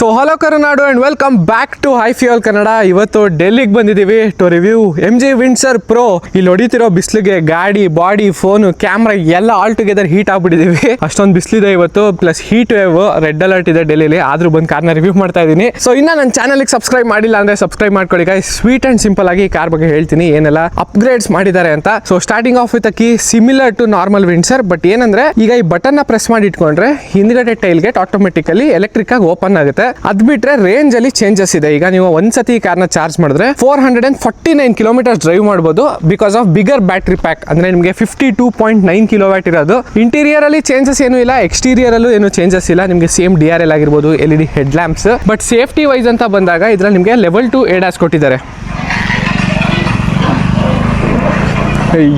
So hello Karunadu and welcome back to high fuel Kannada ಇವತ್ತು ಡೆಲ್ಲಿಗೆ ಬಂದಿದ್ದೀವಿ to review M G Windsor Pro ಇಲ್ಲಿ ಹೊಡಿತಿರೋ ಬಿಸಿಲಿಗೆ ಗಾಡಿ ಬಾಡಿ ಫೋನು ಕ್ಯಾಮ್ರಾ ಎಲ್ಲ ಆಲ್ ಟುಗೆದರ್ ಹೀಟ್ ಆಗ್ಬಿಟ್ಟಿದೀವಿ. ಅಷ್ಟೊಂದು ಬಿಸಿಲಿದೆ ಇವತ್ತು plus heat wave red alert ಇದೆ ಡೆಲ್ಲಿಲಿ. ಆದ್ರೂ ಬಂದು ಕಾರ್ನ ರಿವ್ಯೂ ಮಾಡ್ತಾ ಇದ್ದೀನಿ. ಸೊ ಇನ್ನು ನನ್ನ ಚಾನಲ್ಗೆ ಸಬ್ಸ್ಕ್ರೈಬ್ ಮಾಡಿಲ್ಲ ಅಂದ್ರೆ ಸಬ್ಸ್ಕ್ರೈಬ್ ಮಾಡ್ಕೊಳ್ಳಿ ಗೈ ಸ್ವೀಟ್ ಅಂಡ್ ಸಿಂಪಲ್ ಆಗಿ ಕಾರ್ ಬಗ್ಗೆ ಹೇಳ್ತೀನಿ. ಏನೆಲ್ಲ ಅಪ್ಗ್ರೇಡ್ಸ್ ಮಾಡಿದ್ದಾರೆ ಅಂತ. So starting off with key similar to normal Windsor but ಏನಂದ್ರೆ ಈಗ ಈ ಬಟನ್ನ ಪ್ರೆಸ್ ಮಾಡಿ ಇಟ್ಕೊಂಡ್ರೆ ಹಿಂದ್ಗಡೆ ಟೈಲ್ ಗೇಟ್ ಆಟೋಮೆಟಿಕಲಿ ಎಲೆಕ್ಟ್ರಿಕ್ ಆಗಿ ಓಪನ್ ಆಗುತ್ತೆ. ಅದ್ ಬಿಟ್ರೆ ರೇಂಜ್ ಅಲ್ಲಿ ಚೇಂಜಸ್ ಇದೆ. ಈಗ ನೀವು ಒಂದ್ಸತಿ ಈ ಕಾರ್ನ ಚಾರ್ಜ್ ಮಾಡಿದ್ರೆ four hundred and forty nine kilometre drive ಮಾಡಬಹುದು because of bigger battery pack ಅಂದ್ರೆ ನಿಮಗೆ fifty two point nine kilo watt ಇರೋದು. ಇಂಟೀರಿಯರ್ ಅಲ್ಲಿ ಚೇಂಜಸ್ ಏನು ಇಲ್ಲ ಎಕ್ಸ್ಟೀರಿಯರ್ ಅಲ್ಲೂ ಏನು ಚೇಂಜಸ್ ಇಲ್ಲ. ನಿಮಗೆ ಸೇಮ್ ಡಿ ಆರ್ ಎಲ್ ಆಗಿರ್ಬೋದು L E D head lamps but safety wise ಅಂತ ಬಂದಾಗ ಇದ್ರಲ್ಲಿ ನಿಮಗೆ ಲೆವೆಲ್ ಟು ಏಡಾಸ್ ಕೊಟ್ಟಿದ್ದಾರೆ.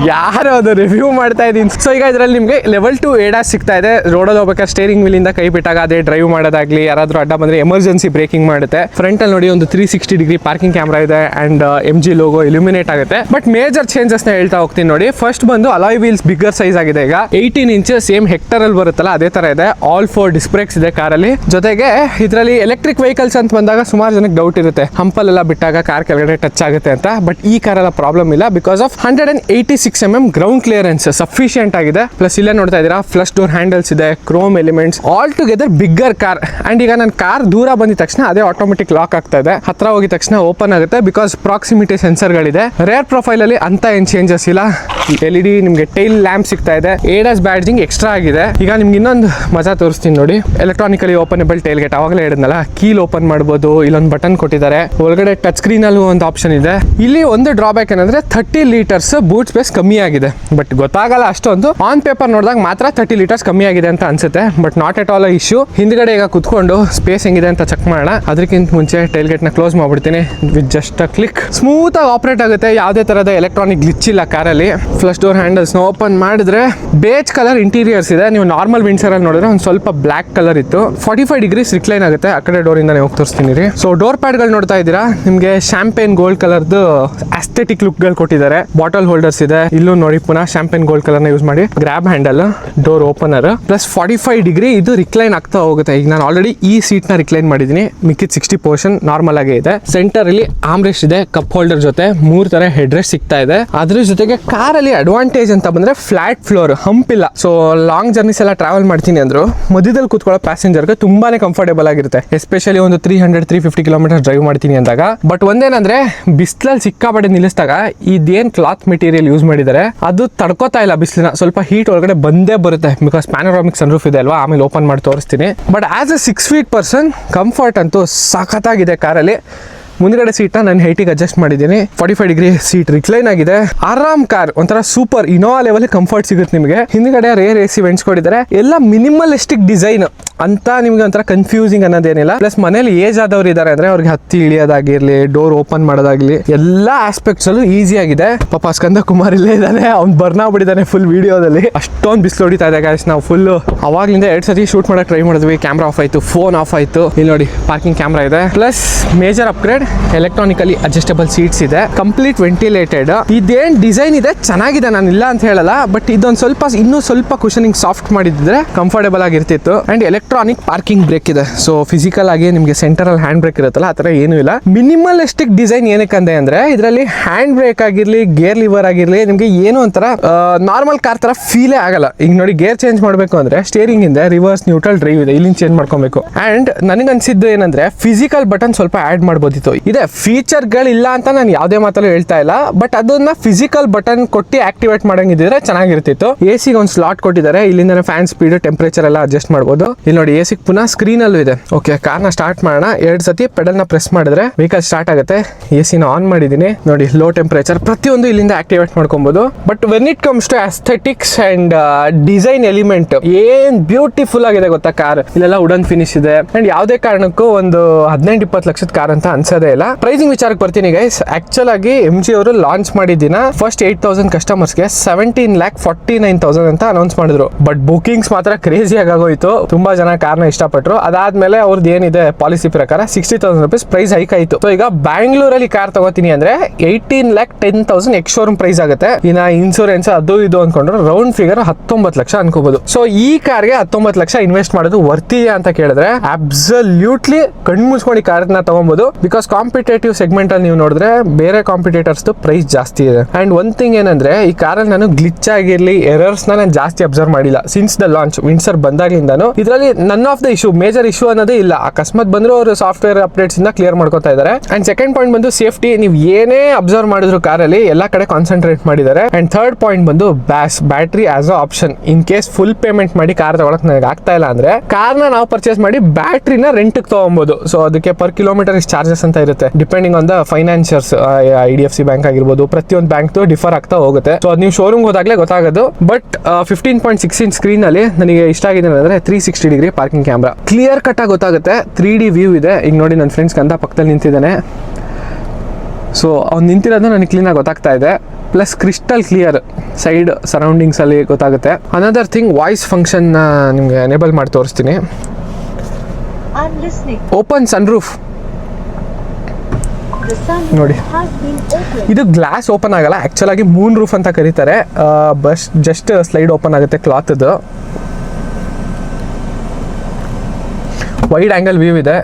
ಯಾರು ಅದು ರಿವ್ಯೂ ಮಾಡ್ತಾ ಇದ್ದೀನಿ. ಸೊ ಈಗ ಇದರಲ್ಲಿ ನಿಮಗೆ ಲೆವೆಲ್ ಟು ಏಡಾ ಸಿಗ್ತಾ ಇದೆ. ರೋಡಲ್ಲಿ ಹೋಗ್ಬೇಕಾದ್ರೆ ಸ್ಟೇರಿಂಗ್ ವೀಲಿಂದ ಕೈ ಬಿಟ್ಟಾಗ ಅದೇ ಡ್ರೈವ್ ಮಾಡೋದಾಗ್ಲಿ, ಯಾರಾದರೂ ಅಡ್ಡ ಬಂದರೆ ಎಮರ್ಜೆನ್ಸಿ ಬ್ರೇಕಿಂಗ್ ಮಾಡುತ್ತೆ. ಫ್ರಂಟಲ್ಲಿ ನೋಡಿ ಒಂದು three sixty degree parking camera ಇದೆ and M G logo illuminate ಆಗುತ್ತೆ. ಬಟ್ ಮೇಜರ್ ಚೇಂಜಸ್ನ ಹೇಳ್ತಾ ಹೋಗ್ತೀನಿ ನೋಡಿ. ಫಸ್ಟ್ ಬಂದು ಅಲಾಯ್ ವೀಲ್ಸ್ ಬಿಗ್ಗರ್ ಸೈಜ್ ಆಗಿದೆ ಈಗ. ಏಯ್ಟೀನ್ ಇಂಚ್ ಸೇಮ್ ಹೆಕ್ಟರಲ್ಲಿ ಬರುತ್ತಲ್ಲ, ಅದೇ ತರ ಇದೆ. ಆಲ್ ಫೋರ್ ಡಿಸ್ಬ್ರೇಕ್ಸ್ ಇದೆ ಕಾರಲ್ಲಿ ಜೊತೆಗೆ ಇದರಲ್ಲಿ ಎಲೆಕ್ಟ್ರಿಕ್ ವೆಹಿಕಲ್ಸ್ ಅಂತ ಬಂದಾಗ ಸುಮಾರು ಜನಕ್ಕೆ ಡೌಟ್ ಇರುತ್ತೆ. ಹಂಪಲ್ಲೆಲ್ಲ ಬಿಟ್ಟಾಗ ಕಾರ್ ಕೆಳಗಡೆ ಟಚ್ ಆಗುತ್ತೆ ಅಂತ. ಬಟ್ ಈ ಕಾರೆಲ್ಲ ಪ್ರಾಬ್ಲಮ್ ಇಲ್ಲ because of hundred eighty six M M ground clearance sufficient ಆಗಿದೆ. ಪ್ಲಸ್ ಇಲ್ಲೇ ನೋಡ್ತಾ ಇದ್ದೀರಾ ಫ್ಲಶ್ ಡೋರ್ ಹ್ಯಾಂಡಲ್ಸ್ ಇದೆ chrome elements all together bigger car and ಈಗ ನನ್ನ ಕಾರ್ ದೂರ ಬಂದಿದ ತಕ್ಷಣ ಅದೇ ಆಟೋಮೆಟಿಕ್ ಲಾಕ್ ಆಗ್ತಾ ಇದೆ. ಹತ್ರ ಹೋಗಿದ ತಕ್ಷಣ ಓಪನ್ ಆಗುತ್ತೆ ಬಿಕಾಸ್ ಪ್ರಾಕ್ಸಿಮಿಟಿ ಸೆನ್ಸರ್ಗಳಿದೆ ರೇರ್ ಪ್ರೊಫೈಲ್ ಅಲ್ಲಿ ಅಂತ ಏನ್ ಚೇಂಜಸ್ ಇಲ್ಲ. ಎಲ್ ಇ ಡಿ ನಿಮಗೆ ಟೈಲ್ ಲ್ಯಾಂಪ್ ಸಿಗ್ತಾ ಇದೆ. ಏಡಸ್ ಬ್ಯಾಡ್ಜಿಂಗ್ ಎಕ್ಸ್ಟ್ರಾ ಆಗಿದೆ. ಈಗ ನಿಮ್ಗೆ ಇನ್ನೊಂದು ಮಜಾ ತೋರಿಸ್ತೀನಿ ನೋಡಿ. ಎಲೆಕ್ಟ್ರಾನಿಕಲಿ ಓಪನಬಲ್ ಟೈಲ್ ಗೇಟ್ ಅವಾಗಲೇ ಹೇಳಿದ್ನಲ್ಲ ಕೀಲ್ ಓಪನ್ ಮಾಡ್ಬೋದು, ಇಲ್ಲೊಂದು ಬಟನ್ ಕೊಟ್ಟಿದ್ದಾರೆ. ಒಳಗಡೆ ಟಚ್ ಸ್ಕ್ರೀನ್ ಅಲ್ಲೂ ಒಂದು ಆಪ್ಷನ್ ಇದೆ. ಇಲ್ಲಿ ಒಂದು ಡ್ರಾಬ್ಯಾಕ್ ಏನಂದ್ರೆ ಥರ್ಟಿ ಲೀಟರ್ಸ್ ಬೂಟ್ ಸ್ಪೇಸ್ ಕಮ್ಮಿ ಆಗಿದೆ. ಬಟ್ ಗೊತ್ತಾಗಲ್ಲ ಅಷ್ಟೊಂದು. ಆನ್ ಪೇಪರ್ ನೋಡಿದಾಗ ಮಾತ್ರ ತರ್ಟಿ ಲೀಟರ್ಸ್ ಕಮ್ಮಿ ಆಗಿದೆ ಅಂತ ಅನ್ಸುತ್ತೆ. But not at all issue ಹಿಂದ್ಗಡೆ ಈಗ ಕುತ್ಕೊಂಡು ಸ್ಪೇಸ್ ಹೆಂಗಿದೆ ಅಂತ ಚೆಕ್ ಮಾಡೋಣ. ಅದಕ್ಕಿಂತ ಮುಂಚೆ ಟೈಲ್ ಗೇಟ್ನ ಕ್ಲೋಸ್ ಮಾಡ್ಬಿಡ್ತೀನಿ. With just a click smooth ಆಗಿ ಆಪರೇಟ್ ಆಗುತ್ತೆ. ಯಾವುದೇ ತರದ ಎಲೆಕ್ಟ್ರಾನಿಕ್ ಗ್ಲಿಚ್ ಇಲ್ಲ ಕಾರಲ್ಲಿ ಫ್ಲಶ್ ಡೋರ್ ಹ್ಯಾಂಡಲ್ಸ್ ಓಪನ್ ಮಾಡಿದ್ರೆ ಬೇಜ್ ಕಲರ್ ಇಂಟೀರಿಯರ್ಸ್ ಇದೆ. ನೀವು ನಾರ್ಮಲ್ ವಿಂಡ್ಸರ್ ಅಲ್ಲಿ ನೋಡಿದ್ರೆ ಒಂದು ಸ್ವಲ್ಪ ಬ್ಲಾಕ್ ಕಲರ್ ಇತ್ತು. ಫಾರ್ಟಿ ಫೈವ್ ಡಿಗ್ರೀಸ್ ರಿಕ್ಲೈನ್ ಆಗುತ್ತೆ. ಆ ಕಡೆ ಡೋರ್ ನೀವು ಹೋಗಿ ತೋರಿಸ್ತೀನಿ ರೀ. ಸೊ ಡೋರ್ ಪ್ಯಾಡ್ಗಳು ನೋಡ್ತಾ ಇದ್ದೀರಾ? ನಿಮಗೆ ಶಾಂಪೇನ್ ಗೋಲ್ಡ್ ಕಲರ್ದು ಅಸ್ಥೆಟಿಕ್ ಲುಕ್ಗಳು ಕೊಟ್ಟಿದ್ದಾರೆ. ಬಾಟಲ್ ಹೋಲ್ಡರ್ಸ್ ಇದೆ. ಇಲ್ಲೂ ನೋಡಿ, ಪುನಃ ಶಾಂಪೇನ್ ಗೋಲ್ಡ್ ಕಲರ್ನ ಯೂಸ್ ಮಾಡಿ. Grab handle door opener plus forty five degree ಇದು ರಿಕ್ಲೈನ್ ಆಗ್ತಾ ಹೋಗುತ್ತೆ. ಈಗ ನಾನು ಆಲ್ರೆಡಿ ಈ ಸೀಟ್ನ ರಿಕ್ಲೈನ್ ಮಾಡಿದ್ದೀನಿ. ಮಿಕ್ಕಿದ ಸಿಕ್ಸ್ಟಿ ಪೋರ್ಷನ್ ನಾರ್ಮಲ್ ಆಗೇ ಇದೆ. ಸೆಂಟರ್ ಅಲ್ಲಿ ಆಮ್ರೆಸ್ಟ್ ಇದೆ ಕಪ್ ಹೋಲ್ಡರ್ ಜೊತೆ. ಮೂರ್ ತರ ಹೆಡ್ ರೆಸ್ಟ್ ಸಿಗ್ತಾ ಇದೆ. ಅದ್ರ ಜೊತೆಗೆ ಕಾರಲ್ಲಿ ಅಡ್ವಾಂಟೇಜ್ ಅಂತ ಬಂದ್ರೆ ಫ್ಲಾಟ್ ಫ್ಲೋರ್ ಹಂಪ್ ಇಲ್ಲ. ಸೊ ಲಾಂಗ್ ಜರ್ನೀಸ್ ಎಲ್ಲ ಟ್ರಾವೆಲ್ ಮಾಡ್ತೀನಿ ಅಂದ್ರು. ಮಧ್ಯದಲ್ಲಿ ಕೂತ್ಕೊಳ್ಳೋ ಪ್ಯಾಸೆಂಜರ್ಗೆ ತುಂಬಾನೇ ಕಂಫರ್ಟೇಬಲ್ ಆಗಿರುತ್ತೆ. ಎಸ್ಪೆಷಲಿ ಒಂದು three hundred three fifty kilometre drive ಮಾಡ್ತೀನಿ ಅಂದಾಗ. ಬಟ್ ಒಂದೇನಂದ್ರೆ, ಬಿಸಿಲಲ್ಲಿ ಸಿಕ್ಕಾಪಟ್ಟೆ ನಿಲ್ಲಿಸಿದಾಗ ಇದೇನ್ ಕ್ಲಾತ್ ಮೆಟೀರಿಯಲ್ ಯೂಸ್ ಮಾಡಿದ್ದಾರೆ ಅದು ತಡ್ಕೋತಾ ಇಲ್ಲ ಬಿಸಿಲಿನ. ಸ್ವಲ್ಪ ಹೀಟ್ ಒಳಗಡೆ ಬಂದೇ ಬರುತ್ತೆ. ಬಿಕಾಸ್ ಪ್ಯಾನರಾಮಿಕ್ ಸನ್ರೂಫ್ ಇದೆ ಅಲ್ವಾ? ಆಮೇಲೆ ಓಪನ್ ಮಾಡಿ ತೋರಿಸ್ತೀನಿ. But as a six feet person comfort ಅಂತೂ ಸಖತ್ತಾಗಿದೆ ಕಾರಲ್ಲಿ. ಮುಂದ್ಗಡೆ ಸೀಟ್ನ ನಾನು ಹೈಟಿಗೆ ಅಡ್ಜಸ್ಟ್ ಮಾಡಿದ್ದೀನಿ. Forty five degree seat recline ಆಗಿದೆ. ಆರಾಮ್ ಕಾರ್ ಒಂಥರ ಸೂಪರ್ ಇನೋವಾ ಲೆವೆಲ್ ಕಂಫರ್ಟ್ ಸಿಗುತ್ತೆ ನಿಮಗೆ. ಹಿಂದ್ಗಡೆ ರೇರ್ ಎ ಸಿ ವೆಂಟ್ಸ್ ಕೊಟ್ಟಿದ್ದಾರೆ. ಎಲ್ಲ ಮಿನಿಮಲಿಸ್ಟಿಕ್ ಡಿಸೈನ್ ಅಂತ ನಿಮ್ಗೆ ಒಂಥರ ಕನ್ಫ್ಯೂಸಿಂಗ್ ಅನ್ನೋದೇನಿಲ್ಲ ಪ್ಲಸ್ ಮನೇಲಿ ಏಜ್ ಆದವ್ರು ಇದ್ದಾರೆ ಅಂದ್ರೆ ಅವ್ರಿಗೆ ಹತ್ತಿ ಇಳಿಯೋದಾಗಿರ್ಲಿ ಡೋರ್ ಓಪನ್ ಮಾಡೋದಾಗ್ಲಿ, ಎಲ್ಲ ಆಸ್ಪೆಕ್ಟ್ಸ್ ಅಲ್ಲೂ ಈಸಿ ಆಗಿದೆ. ಪಾಪ ಸ್ಕಂದ ಕುಮಾರ್ ಇಲ್ಲೇ ಇದ್ದಾನೆ, ಅವ್ನು ಬರ್ನಾ ಫುಲ್ ವಿಡಿಯೋದಲ್ಲಿ ಅಷ್ಟೊಂದು ಬಿಸಿಲು ಹೊಡಿತಾ ಇದೆ ಗಾಯ್ಸ್ ನಾವು ಫುಲ್ ಅವಾಗ್ಲಿಂದ ಎರಡ್ ಸತಿ ಶೂಟ್ ಮಾಡಕ್ ಟ್ರೈ ಮಾಡಿದ್ವಿ ಕ್ಯಾಮ್ರಾ ಆಫ್ ಆಯ್ತು ಫೋನ್ ಆಫ್ ಆಯ್ತು. ಇಲ್ಲಿ ನೋಡಿ ಪಾರ್ಕಿಂಗ್ ಕ್ಯಾಮ್ರಾ ಇದೆ. Plus major upgrade electronically adjustable seats ಇದೆ. ಕಂಪ್ಲೀಟ್ ವೆಂಟಿಲೇಟೆಡ್ ಇದೇನ್ ಡಿಸೈನ್ ಇದೆ, ಚೆನ್ನಾಗಿದೆ, ನಾನು ಇಲ್ಲ ಅಂತ ಹೇಳಲ್ಲ ಬಟ್ ಇದೊಂದು ಸ್ವಲ್ಪ, ಇನ್ನೂ ಸ್ವಲ್ಪ ಕುಶನಿಂಗ್ ಸಾಫ್ಟ್ ಮಾಡಿದ್ರೆ ಕಂಫರ್ಟೇಬಲ್ ಆಗಿರ್ತಿತ್ತು. ಅಂಡ್ ಎಲೆಕ್ಟ್ರಾನಿಕ್ ಪಾರ್ಕಿಂಗ್ ಬ್ರೇಕ್ ಇದೆ. ಸೊ ಫಿಸಿಕಲ್ ಆಗಿ ನಿಮಗೆ ಸೆಂಟ್ರಲ್ ಹ್ಯಾಂಡ್ ಬ್ರೇಕ್ ಇರುತ್ತಲ್ಲ, ಆ ಥರ ಏನೂ ಇಲ್ಲ. ಮಿನಿಮಲಿಸ್ಟಿಕ್ ಡಿಸೈನ್ ಏನಕ್ಕಂದೆ ಅಂದ್ರೆ, ಇದರಲ್ಲಿ ಹ್ಯಾಂಡ್ ಬ್ರೇಕ್ ಆಗಿರಲಿ ಗೇರ್ ಲಿವರ್ ಆಗಿರ್ಲಿ, ನಿಮಗೆ ಏನು ಒಂಥರ ನಾರ್ಮಲ್ ಕಾರ್ ತರ ಫೀಲೇ ಆಗಲ್ಲ. ಈಗ ನೋಡಿ ಗೇರ್ ಚೇಂಜ್ ಮಾಡಬೇಕು ಅಂದ್ರೆ ಸ್ಟೇರಿಂಗ್ ಇಂದ ರಿವರ್ಸ್ ನ್ಯೂಟ್ರಲ್ ಡ್ರೈವ್ ಇದೆ. ಇಲ್ಲಿಂದ ಚೇಂಜ್ ಮಾಡ್ಕೊಬೇಕು. ಅಂಡ್ ನನಗನ್ಸಿದ್ದು ಏನಂದ್ರೆ ಫಿಸಿಕಲ್ ಬಟನ್ ಸ್ವಲ್ಪ ಆಡ್ ಮಾಡ್ಬೋದಿತ್ತು. ಇದೆ ಫೀಚರ್ಗಳಿಲ್ಲ ಅಂತ ನಾನು ಯಾವುದೇ ಮಾತಲ್ಲೂ ಹೇಳ್ತಾ ಇಲ್ಲ. ಬಟ್ ಅದನ್ನ ಫಿಸಿಕಲ್ ಬಟನ್ ಕೊಟ್ಟು ಆಕ್ಟಿವೇಟ್ ಮಾಡಂಗಿದ್ರೆ ಚೆನ್ನಾಗಿರ್ತಿತ್ತು. ಎ ಸಿಗೆ ಒಂದು ಸ್ಲಾಟ್ ಕೊಟ್ಟಿದ್ದಾರೆ. ಇಲ್ಲಿಂದ ಫ್ಯಾನ್ ಸ್ಪೀಡ್ ಟೆಂಪರೇಚರ್ ಎಲ್ಲ ಅಡ್ಜಸ್ಟ್ ಮಾಡ್ಬೋದು. ಇಲ್ಲಿ ನೋಡಿ ಎ ಪುನಃ ಸ್ಕ್ರೀನ್ ಅಲ್ಲೂ ಇದೆ. ಓಕೆ ಕಾರ್ನ ಸ್ಟಾರ್ಟ್ ಮಾಡೋಣ. ಎರಡು ಸತಿ ಪೆಡಲ್ನ ಪ್ರೆಸ್ ಮಾಡಿದ್ರೆ ವೆಹಿಕಲ್ ಸ್ಟಾರ್ಟ್ ಆಗುತ್ತೆ. ಎ ಆನ್ ಮಾಡಿದ್ದೀನಿ. ನೋಡಿ ಲೋ ಟೆಂಪರೇಚರ್ ಪ್ರತಿಯೊಂದು ಇಲ್ಲಿಂದ ಆಕ್ಟಿವೇಟ್ ಮಾಡ್ಕೊಬಹುದು but when it comes to aesthetics and design element ಏನ್ ಬ್ಯೂಟಿಫುಲ್ ಆಗಿದೆ ಗೊತ್ತಾ ಕಾರ್ ಇಲ್ಲೆಲ್ಲ ವುಡನ್ ಫಿನಿಶ್ ಇದೆ. ಅಂಡ್ ಯಾವುದೇ ಕಾರಣಕ್ಕೂ ಒಂದು ಹದಿನೆಂಟು, ಇಪ್ಪತ್ತು ಲಕ್ಷದ ಕಾರ್ ಅಂತ ಅನ್ಸೋದೇ ಇಲ್ಲ. ಪ್ರೈಸಿಂಗ್ ವಿಚಾರಕ್ಕೆ ಬರ್ತೀನಿ ಗೈಸ್ ಆಕ್ಚುಲ್ ಆಗಿ ಎಂ ಜಿ ಅವರು ಲಾಂಚ್ ಮಾಡಿದ್ದೀನ first eight thousand ಕಸ್ಟಮರ್ಸ್ಗೆ seventeen lakh forty nine thousand ಅಂತ ಅನೌನ್ಸ್ ಮಾಡಿದ್ರು. ಬಟ್ ಬುಕಿಂಗ್ಸ್ ಮಾತ್ರ ಕ್ರೇಜಿ ಆಗೋಯ್ತು. ತುಂಬಾ ಜನ ಕಾರ್ನ ಇಷ್ಟಪಟ್ಟರು ಅದಾದ್ಮೇಲೆ ಅವ್ರದ್ದು ಏನಿದೆ ಪಾಲಿಸಿ ಪ್ರಕಾರ sixty thousand rupees price hike ಆಯಿತು. ಸೊ ಈಗ ಬ್ಯಾಂಗ್ಳೂರಲ್ಲಿ ಕಾರ್ ತಗೋತೀನಿ ಅಂದ್ರೆ eighteen lakh ten thousand ex showroom price ಆಗುತ್ತೆ. ಇನ್ನ ಇನ್ಸೂರೆನ್ಸ್ ಅದು ಇದು ಅನ್ಕೊಂಡ್ರೆ ರೌಂಡ್ ಫಿಗರ್ ಹತ್ತೊಂಬತ್ತು ಲಕ್ಷ ಅನ್ಕೋಬಹುದು ಸೊ ಈ ಕಾರ್ಗೆ ಹತ್ತೊಂಬತ್ತು ಲಕ್ಷ ಇನ್ವೆಸ್ಟ್ ಮಾಡೋದು ವರ್ತಿದೆಯಾ ಅಂತ ಕೇಳಿದ್ರೆ ಅಬ್ಸಲ್ಯೂಟ್ಲಿ ಕಣ್ಣು ಮುಚ್ಕೊಂಡು ಈ ಕಾರ್ನ ತಗೊಬಹುದು ಬಿಕಾಸ್ ಕಾಂಪಿಟೇಟಿವ್ ಸೆಗ್ಮೆಂಟ್ ಅಲ್ಲಿ ನೀವು ನೋಡಿದ್ರೆ ಬೇರೆ ಕಾಂಪಿಟೇಟರ್ಸ್ ಪ್ರೈಸ್ ಜಾಸ್ತಿ ಇದೆ. ಅಂಡ್ ಒನ್ ಥಿಂಗ್ ಏನಂದ್ರೆ ಈ ಕಾರಲ್ಲಿ ನಾನು ಗ್ಲಿಚ್ ಆಗಿರ್ಲಿ ಎರರ್ಸ್ ನಾನು ಜಾಸ್ತಿ ಅಬ್ಸರ್ವ್ ಮಾಡಿಲ್ಲ. ಸಿನ್ಸ್ ದ ಲಾಂಚ್ ವಿನ್ಸರ್ ಬಂದಾಗ್ಲಿಂದಾನು. ಇದರಲ್ಲಿ none of the issue major issue ಅನ್ನೋದೇ ಇಲ್ಲ. ಅಕಸ್ಮಾತ್ ಬಂದ್ರು ಅವರು ಸಾಫ್ಟ್ವೇರ್ ಅಪ್ಡೇಟ್ಸ್ ಇಂದ ಕ್ಲಿಯರ್ ಮಾಡ್ಕೊತಾ ಇದ್ದಾರೆ ಅಂಡ್ ಸೆಕೆಂಡ್ ಪಾಯಿಂಟ್ ಬಂದು ಸೇಫ್ಟಿ ನೀವು ಏನೇ ಅಬ್ಸರ್ವ್ ಮಾಡಿದ್ರು ಕಾರಲ್ಲಿ ಎಲ್ಲಾ ಕಡೆ ಕಾನ್ಸಂಟ್ರೇಟ್ ಮಾಡಿದ್ದಾರೆ ಅಂಡ್ ಥರ್ಡ್ ಪಾಯಿಂಟ್ ಬಂದು BaaS battery as a option in case full payment ಮಾಡಿ ಕಾರ್ ತಗೊಳಕ್ ನನಗೆ ಆಗ್ತಾ ಇಲ್ಲ ಅಂದ್ರೆ ಕಾರ್ನ ನಾವು ಪರ್ಚೇಸ್ ಮಾಡಿ ಬ್ಯಾಟ್ರಿನ ರೆಂಟ್ ತಗೊಬಹುದು ಸೊ ಅದಕ್ಕೆ ಪರ್ ಕಿಲೋಮೀಟರ್ ಚಾರ್ಜಸ್ ಅಂತ ಇರುತ್ತೆ. Depending on the financiers I D F C bank ಆಗಿರ್ಬೋದು, ಪ್ರತಿಯೊಂದು ಬ್ಯಾಂಕ್ ಡಿಫರ್ ಆಗ್ತಾ ಹೋಗುತ್ತೆ. ಸೊ ಅದು ನೀವು ಶೋರೂಮ್ ಹೋದಾಗಲೇ ಗೊತ್ತಾಗೋದು. But fifteen point six inch screen ಅಲ್ಲಿ ನನಗೆ ಇಷ್ಟ ಆಗಿದೆ ಅಂದ್ರೆ three sixty degree parking camera clear ಕಟ್ಟಾಗಿ ಆಗಿ ಗೊತ್ತಾಗುತ್ತೆ. ತ್ರೀ ಡಿ ವ್ಯೂ ಇದೆ. ಈಗ ನೋಡಿ ನನ್ನ ಫ್ರೆಂಡ್ಸ್ ಕಂದ ಪಕ್ಕದಲ್ಲಿ ನಿಂತಿದ್ದಾನೆ. ಸೊ ಅವ್ನು ನಿಂತಿರೋದು ನನಗೆ ಕ್ಲೀನಾಗಿ ಗೊತ್ತಾಗ್ತಾ ಇದೆ. ಪ್ಲಸ್ ಕ್ರಿಸ್ಟಲ್ ಕ್ಲಿಯರ್ ಸೈಡ್ ಸರೌಂಡಿಂಗ್ಸಲ್ಲಿ ಗೊತ್ತಾಗುತ್ತೆ. ಅನದರ್ ಥಿಂಗ್ ವಾಯ್ಸ್ ಫಂಕ್ಷನ್ ನಿಮಗೆ ಎನೇಬಲ್ ಮಾಡಿ ತೋರಿಸ್ತೀನಿ. ಓಪನ್ ಸನ್ರೂಫ್ ರೂಫ್ ನೋಡಿ. ಇದು ಗ್ಲಾಸ್ ಓಪನ್ ಆಗಲ್ಲ. ಆ್ಯಕ್ಚುಲಾಗಿ ಮೂನ್ ರೂಫ್ ಅಂತ ಕರೀತಾರೆ. ಬಸ್ ಜಸ್ಟ್ ಸ್ಲೈಡ್ ಓಪನ್ ಆಗುತ್ತೆ ಕ್ಲಾತ್ದು ವೈಡ್ ಆ್ಯಂಗಲ್ ವ್ಯೂ ಇದೆ.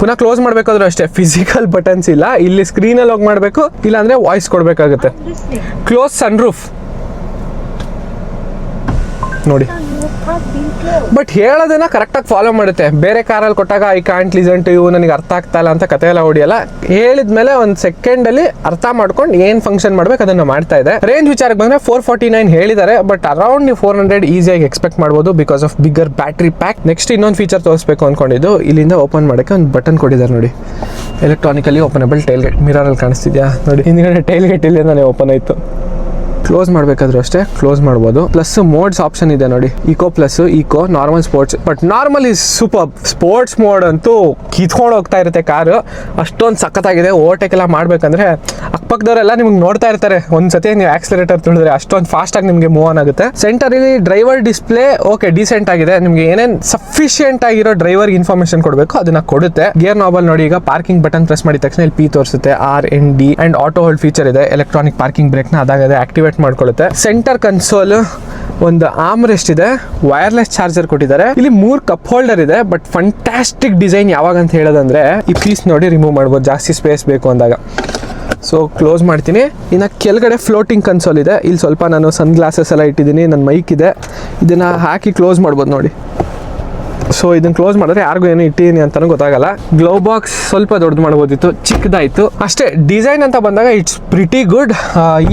ಪುನಃ ಕ್ಲೋಸ್ ಮಾಡಬೇಕಾದ್ರೂ ಅಷ್ಟೇ ಫಿಸಿಕಲ್ ಬಟನ್ಸ್ ಇಲ್ಲ. ಇಲ್ಲಿ ಸ್ಕ್ರೀನಲ್ಲಿ ಹೋಗಿ ಮಾಡಬೇಕು ಇಲ್ಲಾಂದರೆ ವಾಯ್ಸ್ ಕೊಡಬೇಕಾಗುತ್ತೆ. ಕ್ಲೋಸ್ ಸನ್ ಸನ್ರೂಫ್ ನೋಡಿ. ಬಟ್ ಹೇಳೋದನ್ನ ಕರೆಕ್ಟಾಗಿ ಫಾಲೋ ಮಾಡುತ್ತೆ. ಬೇರೆ ಕಾರಲ್ಲಿ ಕೊಟ್ಟಾಗ ಐ ಕಾಂಟ್ ಲಿಸನ್ ಟು ಇವು ನನಗೆ ಅರ್ಥ ಆಗ್ತಾ ಇಲ್ಲ ಅಂತ ಕತೆ ಎಲ್ಲ ಹೊಡಿಯಲ್ಲ. ಹೇಳಿದ್ಮೇಲೆ ಒಂದು ಸೆಕೆಂಡಲ್ಲಿ ಅರ್ಥ ಮಾಡ್ಕೊಂಡು ಏನು ಫಂಕ್ಷನ್ ಮಾಡ್ಬೇಕು ಅದನ್ನು ಮಾಡ್ತಾ ಇದೆ. ರೇಂಜ್ ವಿಚಾರಕ್ಕೆ ಬಂದರೆ ಫೋರ್ ಫಾರ್ಟಿ ನೈನ್ ಹೇಳಿದ್ದಾರೆ ಬಟ್ ಅರೌಂಡ್ ನೀವು ಫೋರ್ ಹಂಡ್ರೆಡ್ ಈಸಿಯಾಗಿ ಎಕ್ಸ್ಪೆಕ್ಟ್ ಮಾಡ್ಬೋದು because of bigger battery pack next ಇನ್ನೊಂದು ಫೀಚರ್ ತೋರಿಸ್ಬೇಕು ಅನ್ಕೊಂಡಿದ್ದು. ಇಲ್ಲಿಂದ ಓಪನ್ ಮಾಡೋಕ್ಕೆ ಒಂದು ಬಟನ್ ಕೊಟ್ಟಿದ್ದಾರೆ ನೋಡಿ. ಎಲೆಕ್ಟ್ರಾನಿಕಲಿ ಓಪನಬಲ್ ಟೈಲ್ ಗೇಟ್ ಮಿರರಲ್ಲಿ ಕಾಣಿಸ್ತಿದ್ಯಾ? ನೋಡಿ, ಹಿಂದ್ಗಡೆ ಟೈಲ್ ಗೇಟ್ ಇಲ್ಲಿ ಓಪನ್ ಆಯಿತು. ಕ್ಲೋಸ್ ಮಾಡಬೇಕಾದ್ರೂ ಅಷ್ಟೇ ಕ್ಲೋಸ್ ಮಾಡ್ಬೋದು. ಪ್ಲಸ್ ಮೋಡ್ಸ್ ಆಪ್ಷನ್ ಇದೆ ನೋಡಿ. Eco plus eco normal sports but normal is super sports mode ಅಂತೂ ಕಿತ್ಕೊಂಡು ಹೋಗ್ತಾ ಇರುತ್ತೆ ಕಾರು ಅಷ್ಟೊಂದು ಸಖತ್ತಾಗಿದೆ. ಓವರ್ಟೇಕ್ ಎಲ್ಲ ಮಾಡ್ಬೇಕಂದ್ರೆ ಅಕ್ಕಪಕ್ಕದವರೆಲ್ಲ ನಿಮ್ಗೆ ನೋಡ್ತಾ ಇರ್ತಾರೆ. ಒಂದ್ಸತಿ ನೀವು ಆಕ್ಸಿಲೇಟರ್ ತುಳಿದ್ರೆ ಅಷ್ಟೊಂದು ಫಾಸ್ಟಾಗಿ ನಿಮಗೆ ಮೂವ್ ಆನ್ ಆಗುತ್ತೆ. ಸೆಂಟರಲ್ಲಿ ಡ್ರೈವರ್ ಡಿಸ್ಪ್ಲೇ ಓಕೆ ಡೀಸೆಂಟ್ ಆಗಿದೆ. ನಿಮಗೆ ಏನೇನ್ ಸಫಿಷಿಯೆಂಟ್ ಆಗಿರೋ ಡ್ರೈವರ್ ಇನ್ಫಾರ್ಮೇಶನ್ ಕೊಡಬೇಕು, ಅದನ್ನ ಕೊಡುತ್ತೆ. ಗೇರ್ ನಾಬಲ್ ನೋಡಿ, ಈಗ ಪಾರ್ಕಿಂಗ್ ಬಟನ್ ಪ್ರೆಸ್ ಮಾಡಿದ ತಕ್ಷಣ ಇಲ್ಲಿ ಪಿ ತೋರಿಸುತ್ತೆ. R N D and auto hold feature ಇದೆ. ಎಲೆಕ್ಟ್ರಾನಿಕ್ ಪಾರ್ಕಿಂಗ್ನ ಅದಾಗದೆ ಆಕ್ಟಿವೇಟ್ ಮಾಡ್ಕೊಳ್ಳುತ್ತೆ ಸೆಂಟರ್ ಕನ್ಸೋಲ್ ಒಂದು ಆಮ್ ರೆಸ್ಟ್ ಇದೆ. ವೈರ್ಲೆಸ್ ಚಾರ್ಜರ್ ಕೊಟ್ಟಿದ್ದಾರೆ. ಇಲ್ಲಿ ಮೂರ್ ಕಪ್ ಹೋಲ್ಡರ್ ಇದೆ ಬಟ್ ಫಂಟಾಸ್ಟಿಕ್ ಡಿಸೈನ್ ಯಾವಾಗ ಅಂತ ಹೇಳೋದಂದ್ರೆ, ಈ ಪೀಸ್ ನೋಡಿ ರಿಮೂವ್ ಮಾಡ್ಬೋದು. ಜಾಸ್ತಿ ಸ್ಪೇಸ್ ಬೇಕು ಅಂದಾಗ. ಸೊ ಕ್ಲೋಸ್ ಮಾಡ್ತೀನಿ. ಇನ್ನು ಕೆಳಗಡೆ ಫ್ಲೋಟಿಂಗ್ ಕನ್ಸೋಲ್ ಇದೆ. ಇಲ್ಲಿ ಸ್ವಲ್ಪ ನಾನು ಸನ್ ಗ್ಲಾಸಸ್ ಎಲ್ಲ ಇಟ್ಟಿದ್ದೀನಿ. ನನ್ನ ಮೈಕ್ ಇದೆ. ಇದನ್ನು ಹಾಕಿ ಕ್ಲೋಸ್ ಮಾಡ್ಬೋದು ನೋಡಿ. ಸೊ ಇದನ್ನ ಕ್ಲೋಸ್ ಮಾಡಿದ್ರೆ ಯಾರಿಗೂ ಏನು ಇಟ್ಟಿದ್ದೀನಿ ಅಂತಾನು ಗೊತ್ತಾಗಲ್ಲ. ಗ್ಲೋ ಬಾಕ್ಸ್ ಸ್ವಲ್ಪ ದೊಡ್ಡದು ಮಾಡ್ಬೋದಿತ್ತು, ಚಿಕ್ಕದಾಯಿತು. ಅಷ್ಟೇ ಡಿಸೈನ್ ಅಂತ ಬಂದಾಗ ಇಟ್ಸ್ ಪ್ರಿಟಿ ಗುಡ್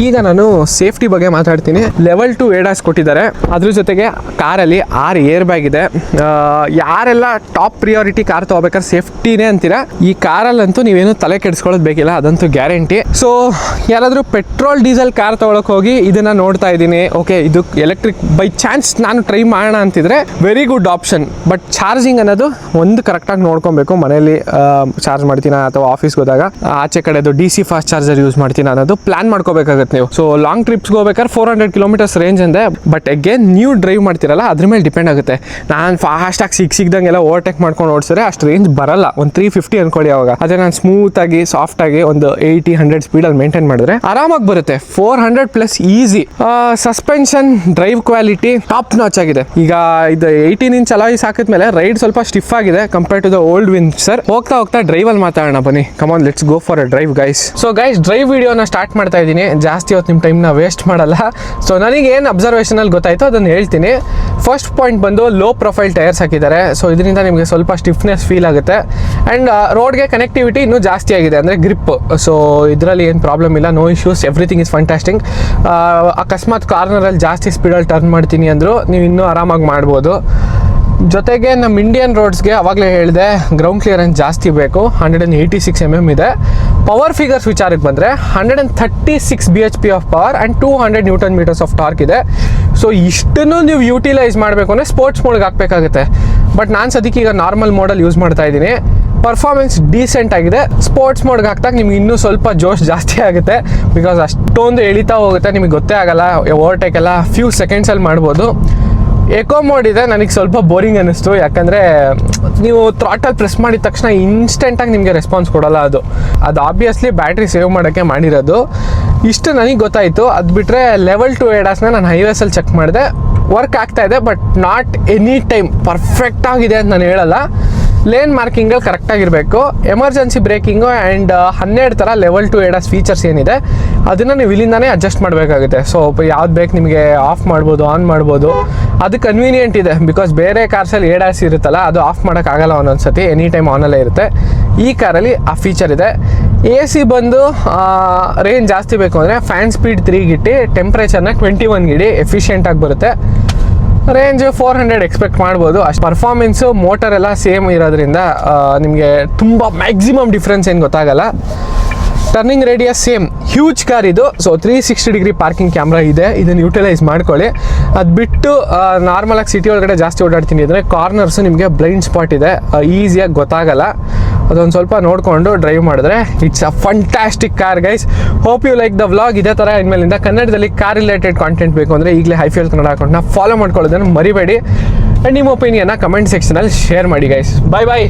ಈಗ ನಾನು ಸೇಫ್ಟಿ ಬಗ್ಗೆ ಮಾತಾಡ್ತೀನಿ. ಲೆವೆಲ್ ಟು ಏಡಾಸ್ ಕೊಟ್ಟಿದ್ದಾರೆ. ಅದ್ರ ಜೊತೆಗೆ ಕಾರಲ್ಲಿ ಆರು ಏರ್ ಬ್ಯಾಗ್ ಇದೆ ಯಾರೆಲ್ಲ ಟಾಪ್ ಪ್ರಿಯಾರಿಟಿ ಕಾರ್ ತಗೋಬೇಕಾದ್ರೆ ಸೇಫ್ಟಿನೇ ಅಂತೀರಾ? ಈ ಕಾರಲ್ಲಂತೂ ನೀವೇನು ತಲೆ ಕೆಡಿಸ್ಕೊಳ್ಳೋದು ಬೇಕಿಲ್ಲ, ಅದಂತೂ ಗ್ಯಾರಂಟಿ ಸೊ ಯಾರಾದರೂ ಪೆಟ್ರೋಲ್ ಡೀಸೆಲ್ ಕಾರ್ ತೊಗೊಳಕ್ಕೆ ಹೋಗಿ ಇದನ್ನ ನೋಡ್ತಾ ಇದ್ದೀನಿ. ಓಕೆ ಇದು ಎಲೆಕ್ಟ್ರಿಕ್ ಬೈ ಚಾನ್ಸ್ ನಾನು ಟ್ರೈ ಮಾಡೋಣ ಅಂತಿದ್ರೆ very good option but charging ಅನ್ನೋದು ಒಂದು ಕರೆಕ್ಟಾಗಿ ನೋಡ್ಕೊಬೇಕು. ಮನೆಯಲ್ಲಿ ಚಾರ್ಜ್ ಮಾಡ್ತೀನ ಅಥವಾ ಆಫೀಸ್ಗೆ ಹೋದಾಗ ಆಚೆ ಕಡೆದು D C fast charger use ಮಾಡ್ತೀನಿ ಅನ್ನೋದು ಪ್ಲಾನ್ ಮಾಡ್ಕೋಬೇಕಾಗುತ್ತೆ ನೀವು. ಸೊ ಲಾಂಗ್ ಟ್ರಿಪ್ಸ್ಗೆ ಹೋಗ್ಬೇಕಾದ್ರೆ ಫೋರ್ ಹಂಡ್ರೆಡ್ ಕಿಲೋಮೀಟರ್ಸ್ ರೇಂಜ್ ಅಂದೆ ಬಟ್ ಅಗೇನ್ ನೀವು ಡ್ರೈವ್ ಮಾಡ್ತೀರಲ್ಲ, ಅದ್ರ ಮೇಲೆ ಡಿಪೆಂಡ್ ಆಗುತ್ತೆ. ನಾನು ಫಾಸ್ಟಾಗಿ ಸಿಕ್ ಸಿಗ್ದಂಗೆಲ್ಲ ಓವರ್ಟೇಕ್ ಮಾಡ್ಕೊಂಡು ಓಡಿಸಿದ್ರೆ ಅಷ್ಟು ರೇಂಜ್ ಬರಲ್ಲ. ಒಂದು ತ್ರೀ ಫಿಫ್ಟಿ ಅನ್ಕೊಳ್ಳಿ ಅವಾಗ. ಅದೇ ನಾನು ಸ್ಮೂತಾಗಿ ಸಾಫ್ಟಾಗಿ ಒಂದು ಏಯ್ಟಿ ಹಂಡ್ರೆಡ್ ಸ್ಪೀಡಲ್ಲಿ ಮೇಂಟೈನ್ ಮಾಡಿದ್ರೆ ಆರಾಮಾಗಿ ಬರುತ್ತೆ. Four hundred plus easy suspension drive quality top notch ಆಗಿದೆ. ಈಗ ಇದು ಏಯ್ಟೀನ್ ಇಂಚ್ ಅಲಾಯ್ಸ್ ಹಾಕಿದ್ಮೇಲೆ ರೈಡ್ ಸ್ವಲ್ಪ ಸ್ಟಿಫ್ ಆಗಿದೆ compare to the old Windsor ಹೋಗ್ತಾ ಹೋಗ್ತಾ ಡ್ರೈವಲ್ಲಿ ಮಾತಾಡೋಣ, ಬನ್ನಿ. Come on let's go for a drive guys so guys drive ವಿಡಿಯೋನ ಸ್ಟಾರ್ಟ್ ಮಾಡ್ತಾ ಇದ್ದೀನಿ. ಜಾಸ್ತಿ ಹೊತ್ತು ನಿಮ್ಮ ಟೈಮ್ನ ವೇಸ್ಟ್ ಮಾಡಲ್ಲ. ಸೊ ನನಗೆ ಏನು ಅಬ್ಸರ್ವೇಷನಲ್ಲಿ ಗೊತ್ತಾಯ್ತು ಅದನ್ನು ಹೇಳ್ತೀನಿ. ಫಸ್ಟ್ ಪಾಯಿಂಟ್ ಬಂದು ಲೋ ಪ್ರೊಫೈಲ್ ಟೈರ್ಸ್ ಹಾಕಿದ್ದಾರೆ. ಸೊ ಇದರಿಂದ ನಿಮಗೆ ಸ್ವಲ್ಪ ಸ್ಟಿಫ್ನೆಸ್ ಫೀಲ್ ಆಗುತ್ತೆ. ಆ್ಯಂಡ್ ರೋಡ್ಗೆ ಕನೆಕ್ಟಿವಿಟಿ ಇನ್ನೂ ಜಾಸ್ತಿ ಆಗಿದೆ, ಅಂದರೆ ಗ್ರಿಪ್ ಸೊ ಇದರಲ್ಲಿ ಏನು ಪ್ರಾಬ್ಲಮ್ ಇಲ್ಲ no issues everything is fantastic ಅಕಸ್ಮಾತ್ ಕಾರ್ನರಲ್ಲಿ ಜಾಸ್ತಿ ಸ್ಪೀಡಲ್ಲಿ ಟರ್ನ್ ಮಾಡ್ತೀನಿ ಅಂದರೂ, ನೀವು ಇನ್ನೂ ಆರಾಮಾಗಿ ಮಾಡ್ಬೋದು. ಜೊತೆಗೆ ನಮ್ಮ ಇಂಡಿಯನ್ ರೋಡ್ಸ್ಗೆ ಅವಾಗಲೇ ಹೇಳಿದೆ ಗ್ರೌಂಡ್ ಕ್ಲಿಯರೆನ್ಸ್ ಜಾಸ್ತಿ ಬೇಕು hundred and eighty six M M ಇದೆ. ಪವರ್ ಫಿಗರ್ಸ್ ವಿಚಾರಕ್ಕೆ ಬಂದರೆ hundred and thirty six B H P of power and two hundred newton metres of torque ಇದೆ. ಸೊ ಇಷ್ಟನ್ನು ನೀವು ಯೂಟಿಲೈಸ್ ಮಾಡಬೇಕು ಅಂದರೆ ಸ್ಪೋರ್ಟ್ಸ್ ಮೋಡ್ಗೆ ಹಾಕಬೇಕಾಗುತ್ತೆ. ಬಟ್ ನಾನು ಸದ್ಯಕ್ಕೆ ಈಗ ನಾರ್ಮಲ್ ಮೋಡಲ್ ಯೂಸ್ ಮಾಡ್ತಾ ಇದ್ದೀನಿ. ಪರ್ಫಾರ್ಮೆನ್ಸ್ ಡೀಸೆಂಟ್ ಆಗಿದೆ. ಸ್ಪೋರ್ಟ್ಸ್ ಮೋಡ್ಗೆ ಹಾಕ್ದಾಗ ನಿಮ್ಗೆ ಇನ್ನೂ ಸ್ವಲ್ಪ ಜೋಶ್ ಜಾಸ್ತಿ ಆಗುತ್ತೆ. ಬಿಕಾಸ್ ಅಷ್ಟೊಂದು ಎಳಿತಾ ಹೋಗುತ್ತೆ, ನಿಮಗೆ ಗೊತ್ತೇ ಆಗಲ್ಲ ಓವರ್ಟೇಕ್ ಎಲ್ಲ ಫ್ಯೂ ಸೆಕೆಂಡ್ಸಲ್ಲಿ ಮಾಡ್ಬೋದು. ಎಕೋ ಮೋಡ್ ಇದೆ, ನನಗೆ ಸ್ವಲ್ಪ ಬೋರಿಂಗ್ ಅನ್ನಿಸ್ತು. ಯಾಕಂದರೆ, ನೀವು ಥ್ರಾಟಲ್ ಪ್ರೆಸ್ ಮಾಡಿದ ತಕ್ಷಣ ಇನ್ಸ್ಟೆಂಟಾಗಿ ನಿಮಗೆ ರೆಸ್ಪಾನ್ಸ್ ಕೊಡಲ್ಲ ಅದು. ಅದು ಆಬ್ವಿಯಸ್ಲಿ ಬ್ಯಾಟ್ರಿ ಸೇವ್ ಮಾಡೋಕ್ಕೆ ಮಾಡಿರೋದು. ಇಷ್ಟು ನನಗೆ ಗೊತ್ತಾಯಿತು. ಅದು ಬಿಟ್ಟರೆ ಲೆವೆಲ್ ಟು ಏಡಾಸ್ನ ನಾನು ಹೈವೇಸಲ್ಲಿ ಚೆಕ್ ಮಾಡಿದೆ. ವರ್ಕ್ ಆಗ್ತಾ ಇದೆ but not any time perfect ಆಗಿದೆ ಅಂತ ನಾನು ಹೇಳಲ್ಲ. ಲೇನ್ ಮಾರ್ಕಿಂಗಲ್ಲಿ ಕರೆಕ್ಟಾಗಿರಬೇಕು ಎಮರ್ಜೆನ್ಸಿ ಬ್ರೇಕಿಂಗು ಆ್ಯಂಡ್ ಹನ್ನೆರಡು ಥರ ಲೆವೆಲ್ ಟು ಏಡಾಸ್ ಫೀಚರ್ಸ್ ಏನಿದೆ, ಅದನ್ನು ನೀವು ಇಲ್ಲಿಂದಾನೇ ಅಡ್ಜಸ್ಟ್ ಮಾಡಬೇಕಾಗುತ್ತೆ. ಸೊ ಯಾವ್ದು ಬೇಕು ನಿಮಗೆ ಆಫ್ ಮಾಡ್ಬೋದು ಆನ್ ಮಾಡ್ಬೋದು. ಅದು ಕನ್ವೀನಿಯೆಂಟ್ ಇದೆ ಬಿಕಾಸ್ ಬೇರೆ ಕಾರ್ಸಲ್ಲಿ ಏಡಾಸ್ ಇರುತ್ತಲ್ಲ, ಅದು ಆಫ್ ಮಾಡೋಕ್ಕಾಗಲ್ಲ ಒಂದೊಂದು ಸತಿ ಎನಿ ಟೈಮ್ ಆನಲ್ಲೇ ಇರುತ್ತೆ. ಈ ಕಾರಲ್ಲಿ ಆ ಫೀಚರ್ ಇದೆ. ಎ ಸಿ ಬಂದು ರೇಂಜ್ ಜಾಸ್ತಿ ಬೇಕು ಅಂದರೆ ಫ್ಯಾನ್ ಸ್ಪೀಡ್ ತ್ರೀಗಿಟ್ಟು ಟೆಂಪ್ರೇಚರ್ನ ಟ್ವೆಂಟಿ ಒನ್ಗಿಡಿ ಎಫಿಷಿಯೆಂಟಾಗಿ ಬರುತ್ತೆ. ರೇಂಜ್ ಫೋರ್ ಹಂಡ್ರೆಡ್ ಎಕ್ಸ್ಪೆಕ್ಟ್ ಮಾಡ್ಬೋದು. ಅಷ್ಟು ಪರ್ಫಾರ್ಮೆನ್ಸು ಮೋಟರ್ ಎಲ್ಲ ಸೇಮ್ ಇರೋದ್ರಿಂದ ನಿಮಗೆ ತುಂಬ ಮ್ಯಾಕ್ಸಿಮಮ್ ಡಿಫ್ರೆನ್ಸ್ ಏನು ಗೊತ್ತಾಗಲ್ಲ. Turning radius same huge car ಇದು. So three sixty degree parking camera ಇದೆ. ಇದನ್ನು ಯೂಟಿಲೈಸ್ ಮಾಡ್ಕೊಳ್ಳಿ. ಅದು ಬಿಟ್ಟು ನಾರ್ಮಲಾಗಿ ಸಿಟಿ ಒಳಗಡೆ ಜಾಸ್ತಿ ಓಡಾಡ್ತೀನಿ ಅಂದರೆ ಕಾರ್ನರ್ಸು ನಿಮಗೆ ಬ್ಲೈಂಡ್ ಸ್ಪಾಟ್ ಇದೆ. ಈಸಿಯಾಗಿ ಗೊತ್ತಾಗಲ್ಲ. ಅದೊಂದು ಸ್ವಲ್ಪ ನೋಡಿಕೊಂಡು ಡ್ರೈವ್ ಮಾಡಿದ್ರೆ it's a fantastic car guys hope you like the vlog ಇದೇ ಥರ ಇನ್ಮೇಲಿಂದ ಕನ್ನಡದಲ್ಲಿ ಕಾರ್ ರಿಲೇಟೆಡ್ ಕಾಂಟೆಂಟ್ ಬೇಕು ಅಂದರೆ ಈಗಲೇ ಹೈಫಿಯಲ್ ಕನ್ನಡ ಅಕೌಂಟ್ನ ಫಾಲೋ ಮಾಡ್ಕೊಳ್ಳೋದನ್ನು ಮರಿಬೇಡಿ. ಆ್ಯಂಡ್ ನಿಮ್ಮ ಒಪಿನಿಯನ್ನ ಕಮೆಂಟ್ ಸೆಕ್ಷನಲ್ಲಿ ಶೇರ್ ಮಾಡಿ ಗೈಸ್ ಬಾಯ್ ಬಾಯ್